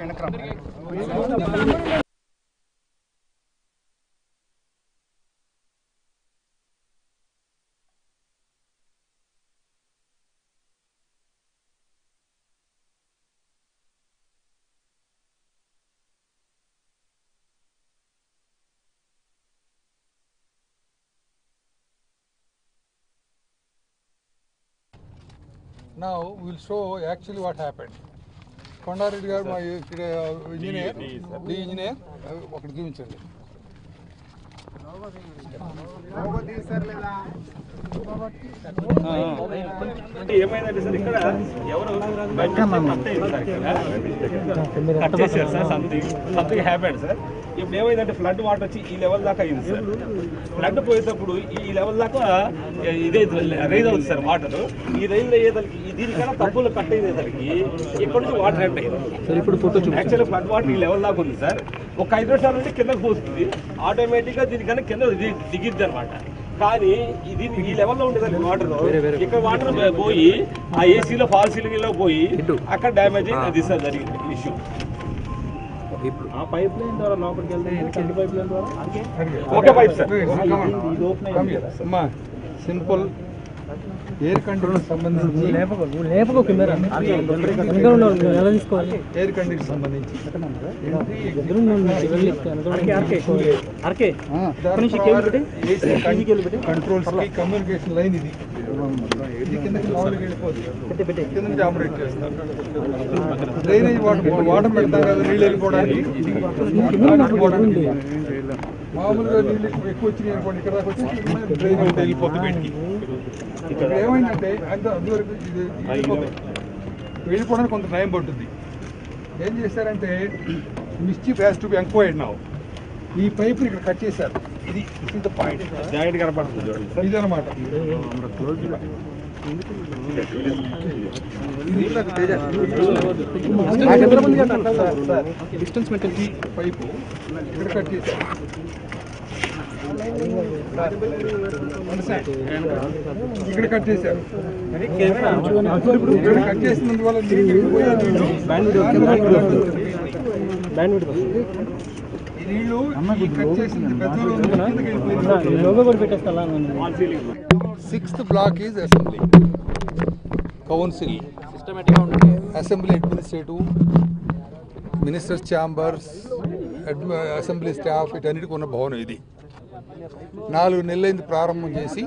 వెనక్రా Now we will show actually what happened. Kondareddy గారు మా ఇక్కడ ఇంజనీర్ డి ఇంజనీర్ ఒకటి చూపించండి అంటే ఏమైందంటే సార్? ఇక్కడ ఎవరు? కట్ సార్ చేశారు sir something something happened sir. ఇప్పుడు ఏమైందంటే ఫ్లడ్ వాటర్ వచ్చి ఈ లెవెల్ దాకా అయింది సార్. ఫ్లడ్ పోయేటప్పుడు ఈ లెవెల్ దాకా ఇదే రైజ్ అవుతుంది సార్ వాటర్ ఈ రైజ్ అయ్యేదానికి దీనికన్నా తప్పులు కట్ అయ్యేసరికి ఇక్కడ నుంచి వాటర్ ఎంటర్ అయింది సార్ ఇప్పుడు ఫోటో యాక్చువల్లీ ఫ్లడ్ వాటర్ ఈ లెవెల్ దాకా ఉంది సార్. ఒక ఐదు నిమిషాల నుండి కిందకు పోస్తుంది ఆటోమేటిక్గా దీనికన్నా కింద దిగిద్ది అనమాట కానీ ఇది ఈ లెవెల్లో ఉండేదానికి వాటర్. ఇక్కడ వాటర్ పోయి ఆ ఏసీలో ఫాల్ సీలింగ్లో పోయి అక్కడ డ్యామేజ్ అది సార్ జరిగింది ఇష్యూ. ఆ పైప్ లైన్ ద్వారా లోపలికి వెళ్తే పైప్ లైన్ ద్వారా? Okay pipe sir. Simple air condition సంబంధించి ఎయిర్ కండిషన్ సంబంధించి. కంట్రోల్స్కి కమ్యూనికేషన్ లైన్ ఇది. డ్రైనేజ్ వాటర్ వాటర్ పెడతాం కదా నీళ్ళు వెళ్ళిపోవడానికి. మామూలుగా నీళ్ళు ఎక్కువ వచ్చినాయి అనుకోండి ఇక్కడ దాకా వచ్చి డ్రైన్ అవుట్ వెళ్ళిపోతుంది ఇక్కడ ఏమైందంటే అంత అందువరకు ఇది వెళ్ళిపోవడానికి కొంత టైం పడుతుంది ఏం చేశారంటే mischief has to be enquired now ఈ పైప్ ఇక్కడ కట్ చేశారు ఇది ద పాయింట్ జాయింట్ కనపడుతుంది సార్ ఇదనమాట డిస్టెన్స్ పైపు ఇక్కడ కట్ చేశారు ఇక్కడ కట్ చేశారు. ఇక్కడ కట్ చేసినందువల్ల ఈ కట్ చేసింది పెద్దలో sixth block is assembly council assembly administrative ministers chambers assembly staff వీటన్నిటికి ఉన్న భవనం ఇది. నాలుగు నెలలైంది ప్రారంభం చేసి.